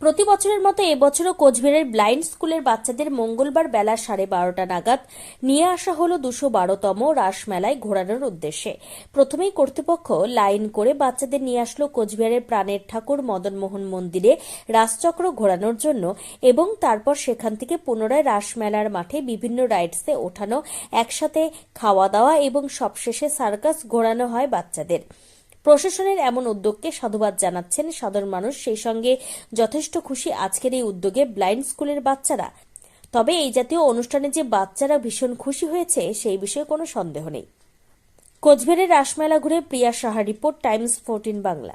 প্রতি বছরের মতো এবছরও কোচবিহারের ব্লাইন্ড স্কুলের বাচ্চাদের মঙ্গলবার বেলা সাড়ে বারোটা নাগাদ নিয়ে আসা হল দুশো বারোতম রাসমেলায় ঘোরানোর উদ্দেশ্যে। প্রথমেই কর্তৃপক্ষ লাইন করে বাচ্চাদের নিয়ে আসলো কোচবিহারের প্রাণের ঠাকুর মদনমোহন মন্দিরে রাসচক্র ঘোরানোর জন্য এবং তারপর সেখান থেকে পুনরায় রাসমেলার মাঠে বিভিন্ন রাইডসে ওঠানো, একসাথে খাওয়া দাওয়া এবং সবশেষে সার্কাস ঘোরানো হয় বাচ্চাদের। প্রশাসনের এমন উদ্যোগকে সাধুবাদ জানাচ্ছেন সাধারণ মানুষ। সেই সঙ্গে যথেষ্ট খুশি আজকের এই উদ্যোগে ব্লাইন্ড স্কুলের বাচ্চারা। তবে এই জাতীয় অনুষ্ঠানে যে বাচ্চারা ভীষণ খুশি হয়েছে, সেই বিষয়ে কোনো সন্দেহ নেই। কোচবিহারের রাসমেলা ঘুরে Priya Saha report, Times fourteen Bangla.